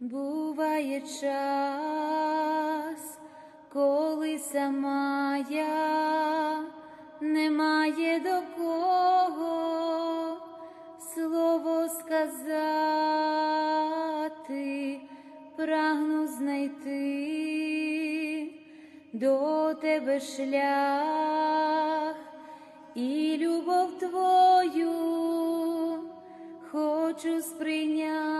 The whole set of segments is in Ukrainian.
Буває час, коли сама я немає до кого слово сказати, прагну знайти до тебе шлях. І любов твою хочу сприйняти,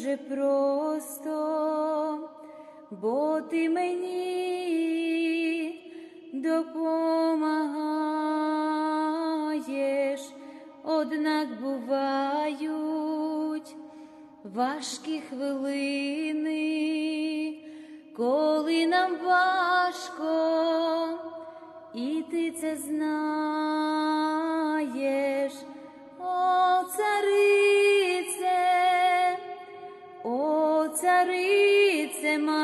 дуже просто, бо ти мені допомагаєш, однак бувають важкі хвилини, коли нам важко, і ти це знаєш,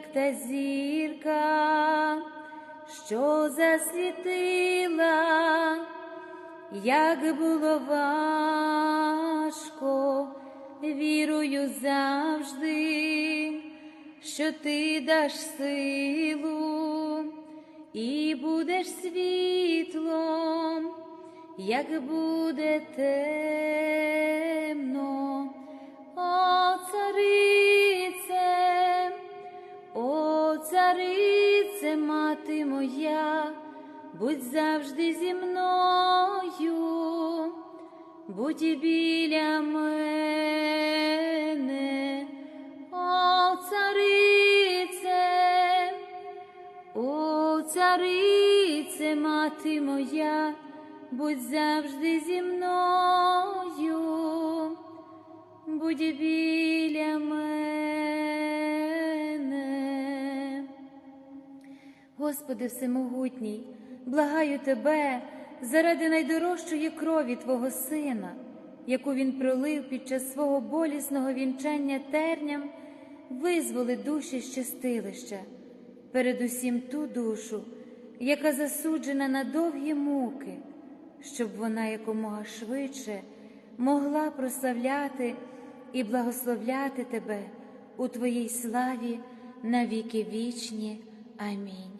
як та зірка, що засвітила, як було важко, вірую завжди, що ти даш силу і будеш світлом, як буде темно, о царице, о царице, мати моя, будь завжди зі мною, будь біля мене, о царице, о царице, мати моя, будь завжди зі мною, будь біля мене. Господи Всемогутній, благаю Тебе заради найдорожчої крові Твого Сина, яку Він пролив під час свого болісного вінчання терням, визволи душі з чистилища, передусім ту душу, яка засуджена на довгі муки, щоб вона якомога швидше могла прославляти і благословляти Тебе у Твоїй славі на віки вічні. Амінь.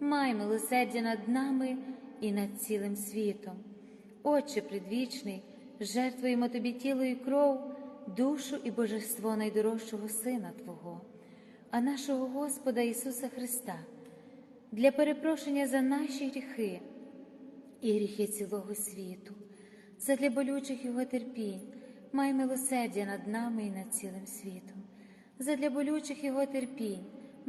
май милосердя над нами і над цілим світом. Отче предвічний, жертвуємо тобі тіло і кров, душу і божество найдорожчого Сина Твого, а нашого Господа Ісуса Христа, для перепрошення за наші гріхи і гріхи цілого світу, задля болючих його терпінь, май милосердя над нами і над цілим світом, задля болючих його терпінь,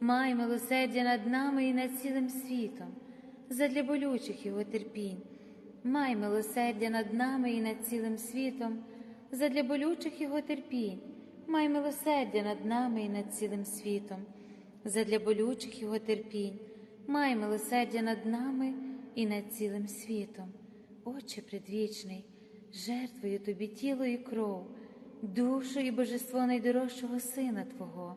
май милосердя над нами і над цілим світом, задля болючих його терпінь, май милосердя над нами і над цілим світом, задля болючих його терпінь, май милосердя над нами і над цілим світом, задля болючих його терпінь, май милосердя над нами і над цілим світом. Отче предвічний, жертвою тобі тіло і кров, душу і божество найдорожчого Сина Твого,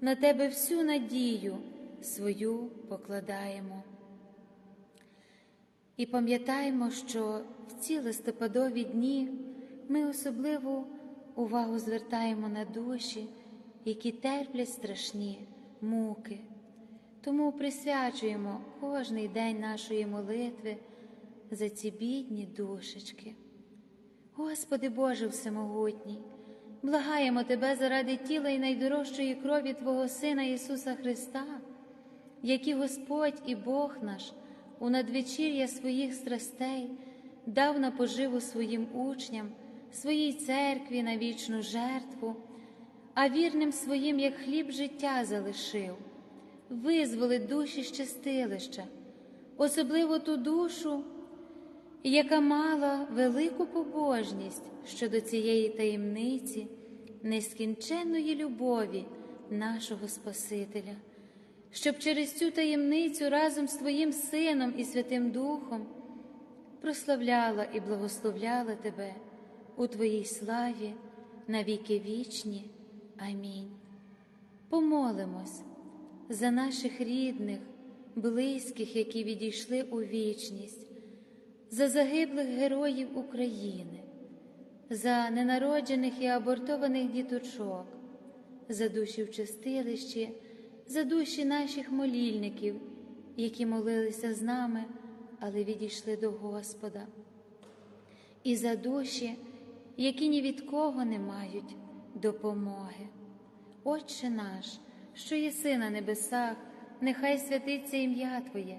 на Тебе всю надію свою покладаємо. І пам'ятаємо, що в ці листопадові дні ми особливу увагу звертаємо на душі, які терплять страшні муки. Тому присвячуємо кожний день нашої молитви за ці бідні душечки. Господи Боже Всемогутній! Благаємо Тебе заради тіла і найдорожчої крові Твого Сина Ісуса Христа, які Господь і Бог наш у надвечір'я своїх страстей дав на поживу своїм учням, своїй церкві на вічну жертву, а вірним своїм, як хліб життя залишив, визволи душі щастилища, особливо ту душу, яка мала велику побожність щодо цієї таємниці, нескінченної любові нашого Спасителя, щоб через цю таємницю разом з Твоїм Сином і Святим Духом прославляла і благословляла Тебе у Твоїй славі на віки вічні. Амінь. Помолимось за наших рідних, близьких, які відійшли у вічність за загиблих героїв України, за ненароджених і абортованих діточок, за душі в чистилищі, за душі наших молільників, які молилися з нами, але відійшли до Господа, і за душі, які ні від кого не мають допомоги. Отче наш, що єси на небесах, нехай святиться ім'я Твоє,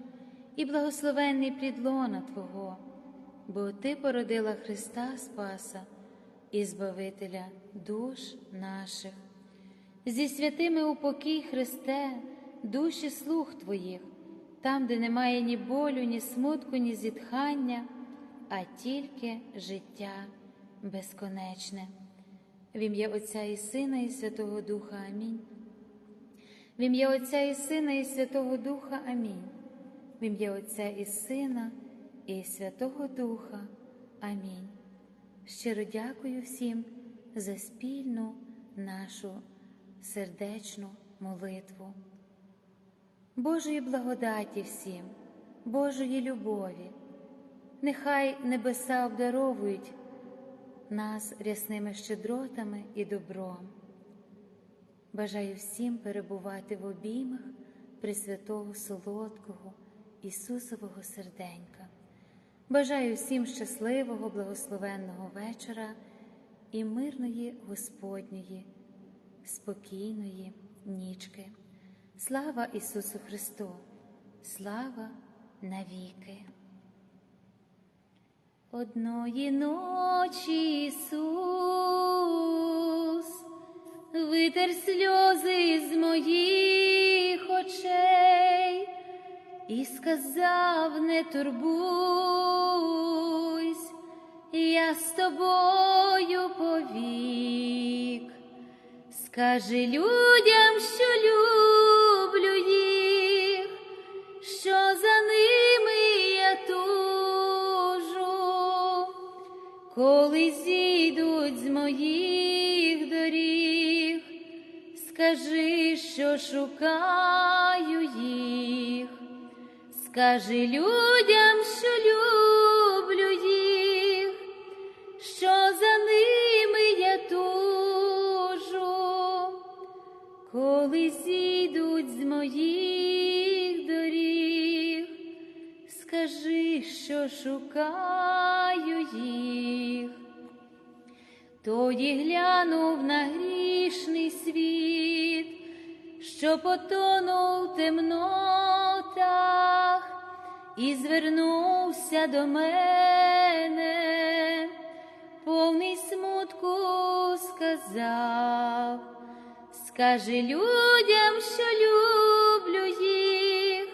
і благословенний плід лона Твого, бо Ти породила Христа Спаса і Збавителя душ наших. Зі святими упокій, Христе, душі слух Твоїх, там, де немає ні болю, ні смутку, ні зітхання, а тільки життя безконечне. В ім'я Отця і Сина, і Святого Духа Амінь. В ім'я Отця і Сина, і Святого Духа Амінь. В ім'я Отця і Сина, і Святого Духа. Амінь. Щиро дякую всім за спільну нашу сердечну молитву. Божої благодаті всім, Божої любові, нехай небеса обдаровують нас рясними щедротами і добром. Бажаю всім перебувати в обіймах Пресвятого Солодкого Ісусового серденька. Бажаю всім щасливого, благословенного вечора і мирної Господньої, спокійної нічки. Слава Ісусу Христу! Слава навіки! Одної ночі Ісус витер сльози з моїх очей і сказав: не турбуйсь, я з тобою повік. Скажи людям, що люблю їх, що за ними я тужу, коли зійдуть з моїх доріг, скажи, що шукаю їх, скажи людям, що люблю їх, що за ними я тужу, коли зійдуть з моїх доріг, скажи, що шукаю їх. Тоді глянув на грішний світ, що потонув в темнотах, і звернувся до мене, повний смутку сказав, скажи людям, що люблю їх,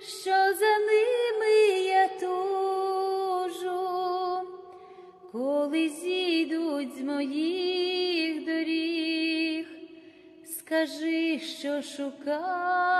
що за ними я тужу, коли зійдуть з моїх доріг, скажи, що шукаю їх,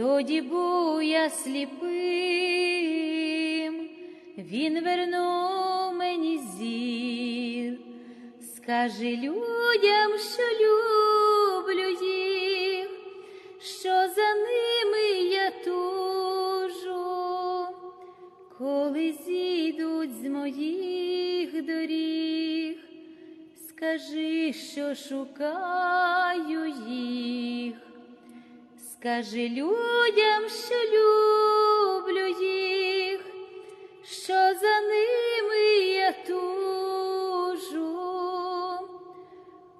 тоді був я сліпим, Він вернув мені зір, скажи людям, що люблю їх, що за ними я тужу, коли зійдуть з моїх доріг, скажи, що шукаю їх, скажи людям, що люблю їх, що за ними я тужу,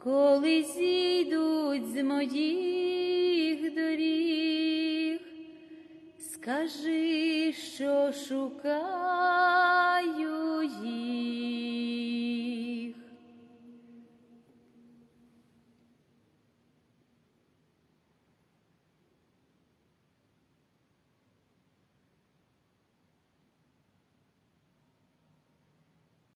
коли зійдуть з моїх доріг, скажи, що шукаю.